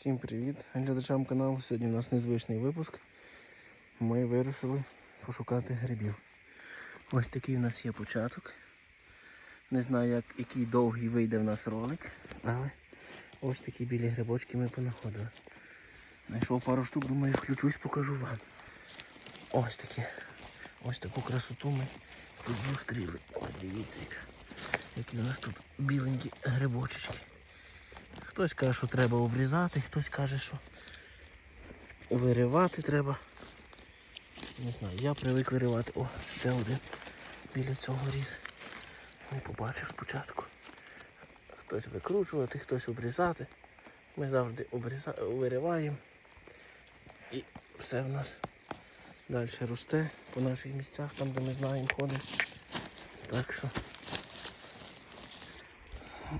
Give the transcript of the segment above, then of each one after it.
Всім привіт глядачам каналу. Сьогодні у нас незвичний випуск. Ми вирішили пошукати грибів. Ось такий у нас є початок. Не знаю, як, який довгий вийде в нас ролик, але ось такі білі грибочки ми понаходили. Знайшов пару штук, думаю, включусь, покажу вам. Ось такі. Ось таку красоту ми тут зустріли. Ось дивіться, які у нас тут біленькі грибочечки. Хтось каже, що треба обрізати, хтось каже, що виривати треба. Не знаю, я привик виривати. О, ще один біля цього ріс. Не побачив спочатку. Хтось викручувати, хтось обрізати. Ми завжди обріза... вириваємо. І все в нас далі росте по наших місцях, там де ми знаємо, ходимо. Так що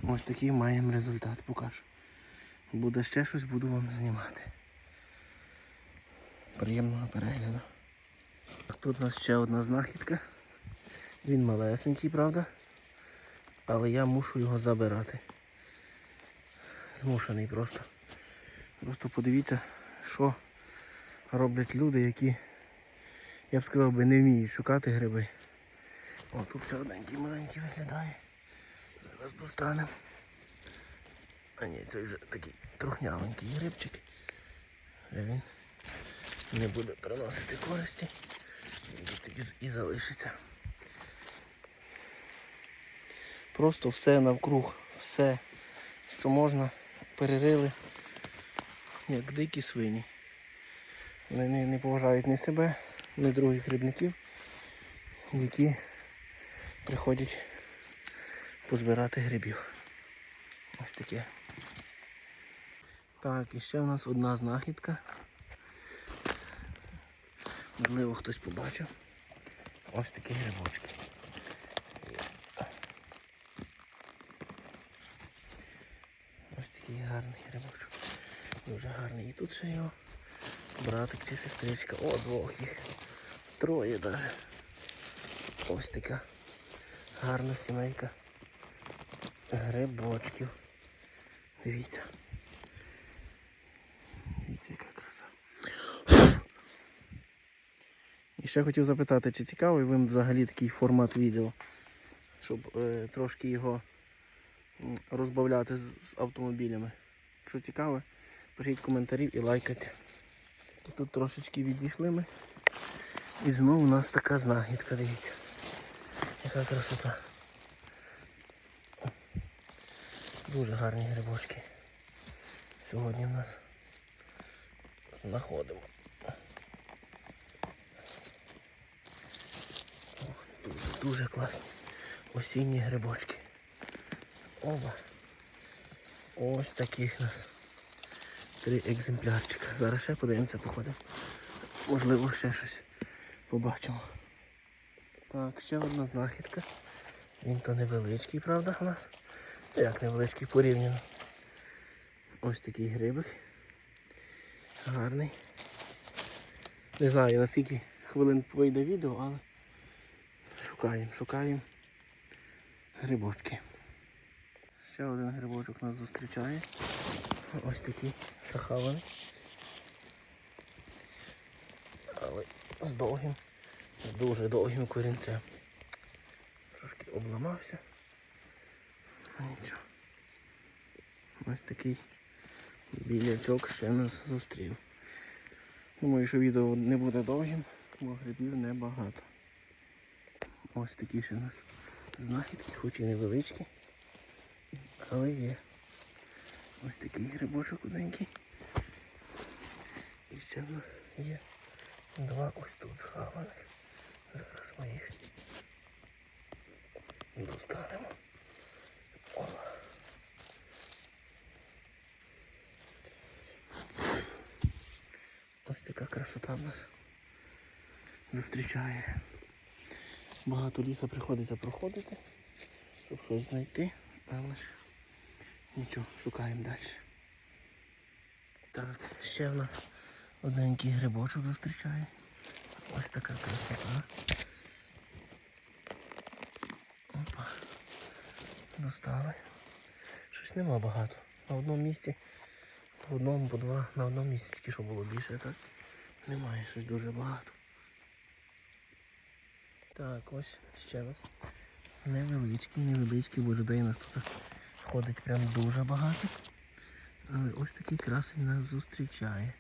ось такий маємо результат, покажу. Буде ще щось, буду вам знімати. Приємного перегляду. Тут у нас ще одна знахідка. Він малесенький, правда? Але я мушу його забирати. Змушений просто. Просто подивіться, що роблять люди, які, я б сказав би, не вміють шукати гриби. О, тут ще одненький маленький виглядає. Зараз достанемо. А ні, це вже такий трухнявенький грибчик. Де він не буде приносити користі. Він тут і залишиться. Просто все навкруг, все, що можна, перерили, як дикі свині. Вони не, не поважають ні себе, ні других грибників, які приходять позбирати грибів. Ось таке. Так, і ще в нас одна знахідка. Можливо, хтось побачив. Ось такі грибочки. Ось такий гарний грибочок. Дуже гарний. І тут ще його братик чи сестричка. О, двох їх. Троє даже. Ось така гарна сімейка грибочків. Дивіться. Дивіться, яка краса. І ще хотів запитати, чи цікавий вам взагалі такий формат відео, щоб е, трошки його розбавляти з, з автомобілями. Якщо цікаво, пишіть коментарів і лайкайте. То Тут трошечки відійшли ми. І знову у нас така знахідка, дивіться. Яка красота. Дуже гарні грибочки. Сьогодні в нас знаходимо. Дуже, дуже класні осінні грибочки. Оба. Ось таких нас три екземплярчика. Зараз ще подивимося, походимо. Можливо, ще щось побачимо. Так, ще одна знахідка. Він то невеличкий, правда, у нас? Як невеличкий порівняно. Ось такий грибик. Гарний. Не знаю наскільки хвилин вийде відео, але шукаємо, шукаємо грибочки. Ще один грибочок нас зустрічає. Ось такий захаваний. Але з довгим, з дуже довгим корінцем. Трошки обламався. Ось такий білячок ще нас зустрів. Думаю, що відео не буде довгим, бо грибів небагато. Ось такі ще у нас знахідки, хоч і невеличкі, але є. Ось такий грибочок одненький. І ще в нас є два ось тут схаваних. Зараз ми їх достанемо. Ось така красота в нас зустрічає. Багато ліса приходиться проходити, щоб щось знайти, але ж нічого, шукаємо далі. Так, ще в нас одненький грибочок зустрічає. Ось така красота. Достали. Щось нема багато. На одному місці в одному, по два, на одному місці тільки що було більше, так? Немає щось дуже багато. Так, ось ще раз. Невеличкий, невеличкий, бо людей у нас тут ходить прям дуже багато. Але ось такий красень нас зустрічає.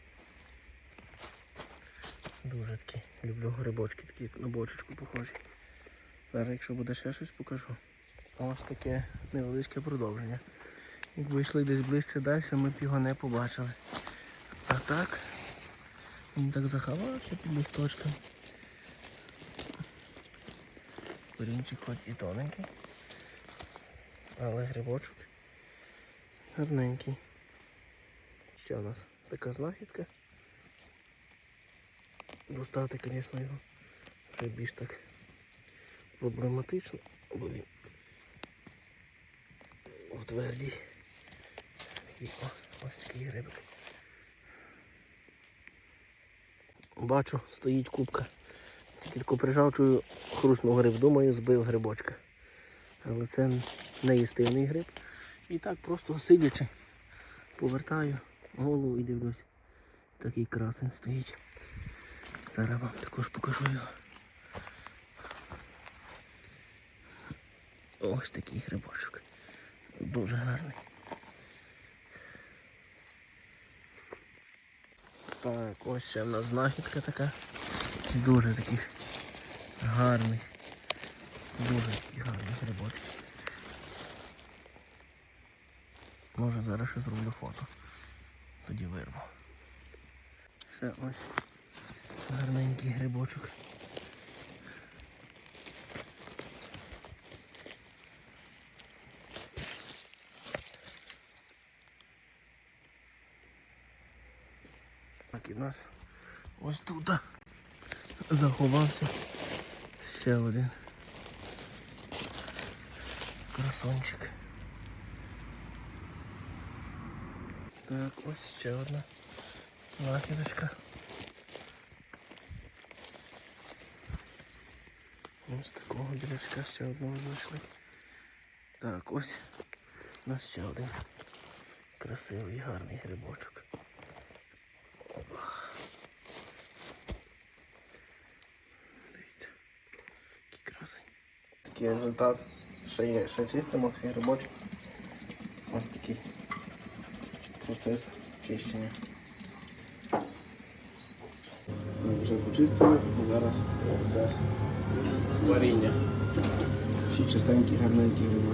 Дуже такі. Люблю грибочки, такі на бочечку похожі. Зараз, якщо буде ще щось, покажу. Ось таке невеличке продовження. Якби йшли десь ближче далі, ми б його не побачили. А так, він так заховався під листочком. Корінчик хоч і тоненький, але грибочок гарненький. Ще у нас така знахідка. Достати, звісно, його вже більш так проблематично, бо він у твердій. Такий, о, ось такий грибик. Бачу, стоїть кубка. Тільки прижав, чую, хрустнув гриб, думаю, збив грибочка. Але це не їстивний гриб. І так просто сидячи, повертаю голову і дивлюсь. Такий красень стоїть. Зараз вам також покажу його. Ось такий грибочок. Дуже гарний. Так, ось ще в нас знахідка така. Дуже такий гарний. Дуже такий гарний грибочок. Може зараз ще зроблю фото. Тоді вирву. Ще ось гарненький грибочок. Так, і нас ось тут заховався ще один красончик. Так, ось ще одна знахідочка. Ось такого білячка ще одного знайшли. Так, ось у нас ще один красивий гарний грибочок. Опа. Дивіться, який красень. Такий результат. Ще є, ще чистимо всі грибочки. Ось такий процес чищення. Ми вже почистили, зараз процес варіння. Всі чистенькі, гарненькі грибочки.